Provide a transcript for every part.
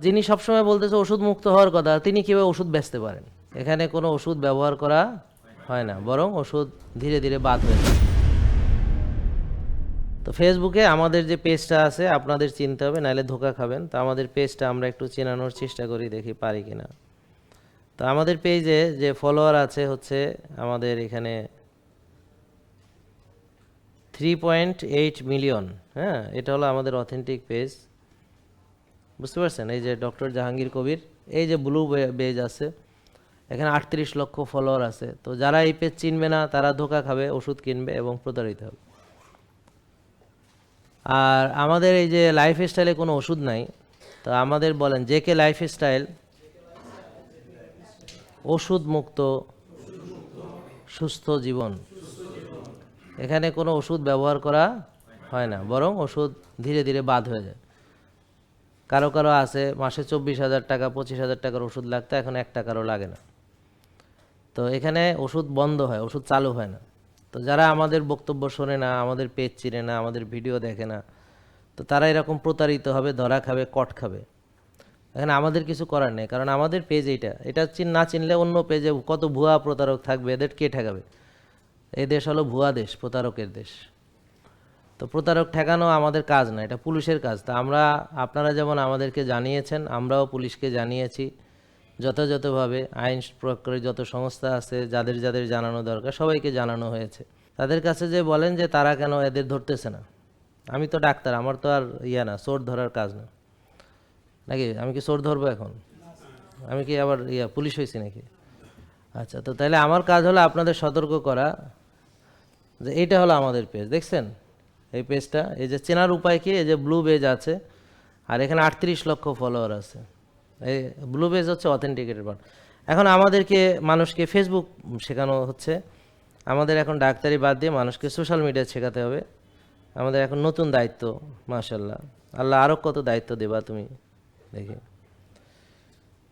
যিনি সবসময় বলতেছে ওষুধ মুক্ত হওয়ার কথা, তিনি কীভাবে ওষুধ বেচতে পারেন? এখানে কোনো ওষুধ ব্যবহার করা হয় না, বরং ওষুধ ধীরে ধীরে বাদ হয়ে যায়। তো ফেসবুকে আমাদের যে পেজটা আছে, আপনাদের চিনতে হবে, নাহলে ধোকা খাবেন। তো আমাদের পেজটা আমরা একটু চেনানোর চেষ্টা করি, দেখি পারি কিনা। তো আমাদের পেজে যে ফলোয়ার আছে হচ্ছে আমাদের এখানে থ্রি পয়েন্ট এইট মিলিয়ন হ্যাঁ এটা হলো আমাদের অথেন্টিক পেজ বুঝতে পারছেন? এই যে ডক্টর জাহাঙ্গীর কবির, এই যে ব্লু বেজ আছে, এখানে আটত্রিশ লক্ষ ফলোয়ার আছে। তো যারা এই পেজ চিনবে না, তারা ধোকা খাবে, ওষুধ কিনবে এবং প্রতারিত হবে। আর আমাদের এই যে লাইফ স্টাইলে কোনো ওষুধ নাই, তো আমাদের বলেন যে কে লাইফ স্টাইল ওষুধ মুক্ত, সুস্থ জীবন। এখানে কোনো ওষুধ ব্যবহার করা হয় না, বরং ওষুধ ধীরে ধীরে বাদ হয়ে যায়। কারও কারও আছে, মাসে চব্বিশ হাজার টাকা, পঁচিশ হাজার টাকার ওষুধ লাগতো, এখন এক টাকারও লাগে না। তো এখানে ওষুধ বন্ধ হয়, ওষুধ চালু হয় না। তো যারা আমাদের বক্তব্য শোনে না, আমাদের পেজ চিনে না, আমাদের ভিডিও দেখে না, তো তারা এরকম প্রতারিত হবে, ধরা খাবে, কট খাবে। এখানে আমাদের কিছু করার নেই, কারণ আমাদের পেজ এইটা। এটা চিন না চিনলে অন্য পেজে কত ভুয়া প্রতারক থাকবে, এদের কে ঠেকাবে? এই দেশ হলো ভুয়া দেশ, প্রতারকের দেশ। তো প্রতারক ঠেকানো আমাদের কাজ না, এটা পুলিশের কাজ। তা আমরা, আপনারা যেমন আমাদেরকে জানিয়েছেন, আমরাও পুলিশকে জানিয়েছি, যথাযথভাবে আইন প্রয়োগকারী যত সংস্থা আছে, যাদের যাদের জানানো দরকার, সবাইকে জানানো হয়েছে। তাদের কাছে যে বলেন যে তারা কেন এদের ধরতেছে না। আমি তো ডাক্তার, আমার তো আর ইয়া না, চোর ধরার কাজ না। নাকি? আমি কি চোর ধরবো এখন? আমি কি আবার ইয়া, পুলিশ হয়েছি নাকি? আচ্ছা তো তাহলে আমার কাজ হলো আপনাদের সতর্ক করা। যে এইটা হলো আমাদের পেজ, দেখছেন? এই পেজটা এই যে চেনার উপায় কি? এই যে ব্লু বেজ আছে। আর এখানে আটত্রিশ লক্ষ ফলোয়ার আছে। এই ব্লু বেজ হচ্ছে অথেন্টিকেটেড পার্ট এখন আমাদেরকে, মানুষকে ফেসবুক শেখানো হচ্ছে। আমাদের এখন ডাক্তারি বাদ দিয়ে মানুষকে সোশ্যাল মিডিয়া শেখাতে হবে। আমাদের এখন নতুন দায়িত্ব মাশাল্লাহ আল্লাহ আরও কত দায়িত্ব দেবা তুমি, দেখি।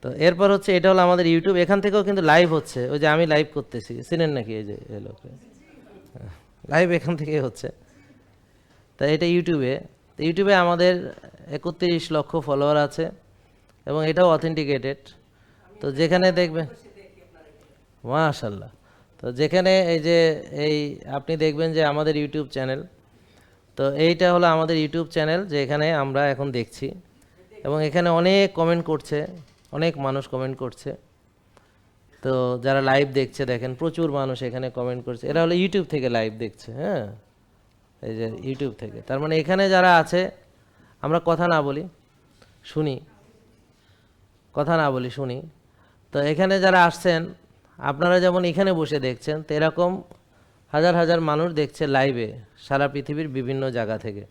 তো এরপর হচ্ছে, এটা হলো আমাদের ইউটিউব এখান থেকেও কিন্তু লাইভ হচ্ছে। ওই যে আমি লাইভ করতেছি। চিনেন নাকি এই যে লোকে লাইভ এখান থেকে হচ্ছে। তা এটা ইউটিউবে। তো ইউটিউবে আমাদের একত্রিশ লক্ষ ফলোয়ার আছে এবং এটাও অথেন্টিকেটেড তো যেখানে দেখবেন মাশাল্লাহ তো যেখানে এই যে, এই আপনি দেখবেন যে আমাদের ইউটিউব চ্যানেল। তো এইটা হলো আমাদের ইউটিউব চ্যানেল যে এখানে আমরা এখন দেখছি। এবং এখানে অনেক কমেন্ট করছে, অনেক মানুষ কমেন্ট করছে। তো যারা লাইভ দেখছে, দেখেন প্রচুর মানুষ এখানে কমেন্ট করছে। এরা হলো ইউটিউব থেকে লাইভ দেখছে হ্যাঁ। এই যে ইউটিউব থেকে। তার মানে এখানে যারা আছে, আমরা কথা না বলি, শুনি। কথা না বলি, শুনি। তো এখানে যারা আসছেন, আপনারা যেমন এখানে বসে দেখছেন তো এরকম হাজার হাজার মানুষ দেখছে লাইভে সারা পৃথিবীর বিভিন্ন জায়গা থেকে।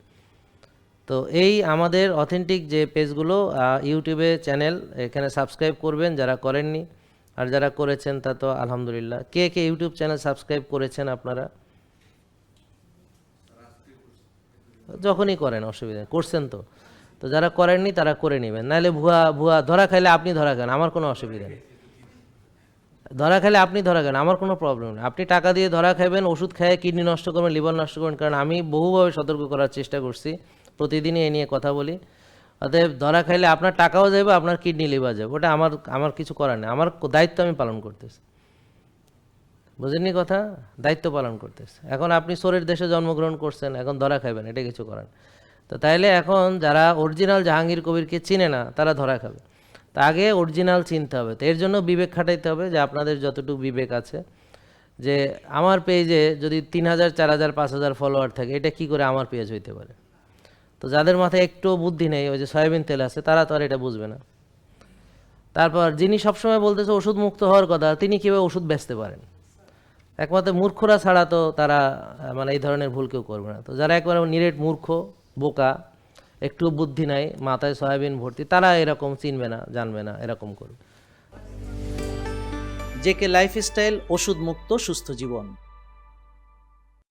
তো এই আমাদের অথেন্টিক যে পেজগুলো ইউটিউবে চ্যানেল এখানে সাবস্ক্রাইব করবেন যারা করেননি। আর যারা করেছেন তা তো আলহামদুলিল্লাহ। কে কে ইউটিউব চ্যানেল সাবস্ক্রাইব করেছেন আপনারা? যখনই করেন, অসুবিধা করছেন তো। তো যারা করেননি, তারা করে নেবেন। নাহলে ভুয়া ভুয়া, ধরা খাইলে আপনি ধরা খান, আমার কোনো অসুবিধা নেই। ধরা খাইলে আপনি ধরা খান, আমার কোনো প্রবলেম নেই। আপনি টাকা দিয়ে ধরা খাবেন ওষুধ খেয়ে কিডনি নষ্ট করবেন, লিভার নষ্ট করবেন, কারণ আমি বহুভাবে সতর্ক করার চেষ্টা করছি। প্রতিদিনই এ নিয়ে কথা বলি। অতএব ধরা খাইলে আপনার টাকাও যাবে আপনার কিডনি লিভার যাবে। ওটা আমার আমার কিছু করার নেই। আমার দায়িত্ব আমি পালন করতেছি। বুঝেননি কথা? দায়িত্ব পালন করতেছে। এখন আপনি সোরের দেশে জন্মগ্রহণ করছেন, এখন ধরা খাবেন এটা কিছু করেন। তো তাইলে এখন যারা অরিজিনাল জাহাঙ্গীর কবিরকে চিনে না, তারা ধরা খাবে। তা আগে অরিজিনাল চিনতে হবে। তো এর জন্য বিবেক খাটাইতে হবে যে আপনাদের যতটুকু বিবেক আছে, যে আমার পেজে যদি তিন হাজার, চার হাজার, পাঁচ হাজার ফলোয়ার থাকে, এটা কি করে আমার পেজ হইতে পারে? তো যাদের মাথায় একটু বুদ্ধি নেই, ওই যে সয়াবিন তেল আছে, তারা তো আর এটা বুঝবে না। তারপর যিনি সবসময় বলতেছে ওষুধ মুক্ত হওয়ার কথা, তিনি কীভাবে ওষুধ বেচতে পারেন? একমাত্র মূর্খরা ছাড়া তো তারা মানে এই ধরনের ভুল কেউ করবে না। তো যারা একবার নিরেট মূর্খ, বোকা, একটু বুদ্ধি নাই, মাথায় সয়াবিন ভর্তি, তারা এরকম চিনবে না, জানবে না, এরকম করবে জেকে লাইফস্টাইল ওষুধ মুক্ত সুস্থ জীবন।